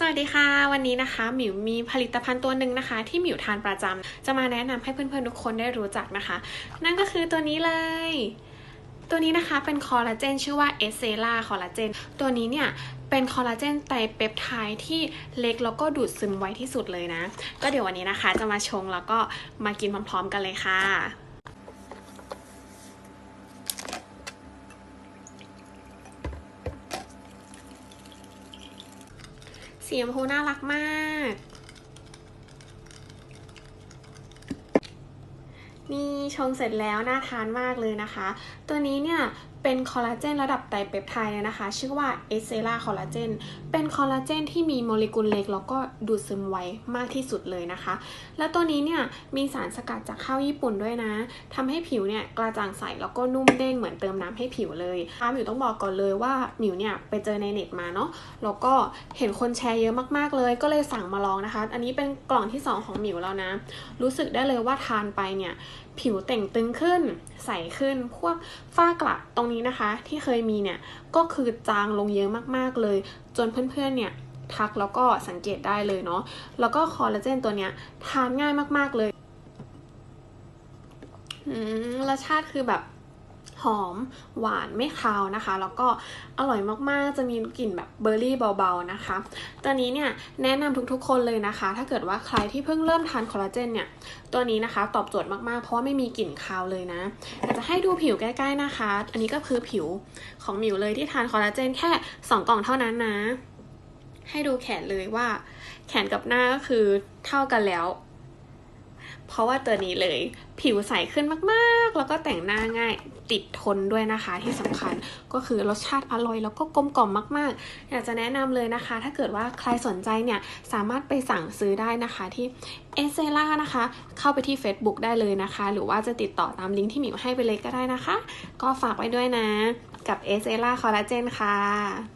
สวัสดีค่ะ วันนี้นะคะ หมิวมีผลิตภัณฑ์ตัวหนึ่งนะคะ ที่หมิวทานประจำจะมาแนะนำให้เพื่อนๆทุกคนได้รู้จักนะคะ นั่นก็คือตัวนี้เลยตัวนี้นะคะเป็นคอลลาเจนชื่อว่าเอสเซล่าคอลลาเจนตัวนี้เนี่ยเป็นคอลลาเจนไตรเปปไทด์ที่เล็กแล้วก็ดูดซึมไวที่สุดเลยนะ ก็เดี๋ยววันนี้นะคะ จะมาชงแล้วก็มากินพร้อมๆกันเลยค่ะ สีชมพูน่ารักมาก นี่ชงเสร็จแล้วน่าทานมากเลยนะคะ ตัวนี้เนี่ย เป็นคอลลาเจนระดับไตรเปปไทด์เลยนะคะ ชื่อว่าเอเซล่าคอลลาเจนเป็นคอลลาเจนที่มีโมเลกุลเล็กแล้วก็ดูดซึมไวมากที่สุดเลยนะคะ แล้วตัวนี้เนี่ยมีสารสกัดจากข้าวญี่ปุ่นด้วยนะทำให้ผิวเนี่ยกระจ่างใสแล้วก็นุ่มเด้งเหมือนเติมน้ำให้ผิวเลยค่ะมิวต้องบอกก่อนเลยว่าหมิวเนี่ยไปเจอในเน็ตมาเนาะแล้วก็เห็นคนแชร์เยอะมากๆเลย ก็เลยสั่งมาลองนะคะ อันนี้เป็นกล่องที่ 2 ของหมิวแล้วนะ รู้สึกได้เลยว่าทานไปเนี่ยผิวเต่งตึงขึ้น ใสขึ้นพวกฝ้ากระตรงนี้นะคะที่เคยมีเนี่ยก็คือจางลงเยอะมากๆเลย จนเพื่อนๆเนี่ยทักแล้วก็สังเกตได้เลยเนาะแล้วก็คอลลาเจนตัวเนี้ยทานง่ายมากๆเลยอืมรสชาติคือแบบ หอมหวานไม่คาวนะคะ แล้วก็อร่อยมากๆ จะมีกลิ่นแบบเบอร์รี่เบาๆนะคะ ตัวนี้เนี่ยแนะนำทุกๆคนเลยนะคะ ถ้าเกิดว่าใครที่เพิ่งเริ่มทานคอลลาเจนเนี่ยตัวนี้นะคะตอบโจทย์มากๆ เพราะว่าไม่มีกลิ่นคาวเลยนะอยากจะให้ดูผิวใกล้ๆนะคะ อันนี้ก็คือผิวของหมิวเลยที่ทานคอลลาเจนแค่ 2 กล่องเท่านั้นนะ ให้ดูแขนเลยว่า แขนกับหน้าก็คือเท่ากันแล้ว เพราะว่าตัวนี้เลยผิวใสขึ้นมากๆ แล้วก็แต่งหน้าง่ายติดทนด้วยนะคะที่สำคัญก็คือรสชาติอร่อยแล้วก็กลมกล่อมมาก ๆ อยากจะแนะนำเลยนะคะ ถ้าเกิดว่าใครสนใจเนี่ยสามารถไปสั่งซื้อได้นะคะที่เอเซล่านะคะ เข้าไปที่ Facebook ได้เลยนะคะ หรือว่าจะติดต่อตามลิงก์ที่หมิวให้ไปเลยก็ได้นะคะ ก็ฝากไว้ด้วยนะ กับเอเซล่าคอลลาเจนค่ะ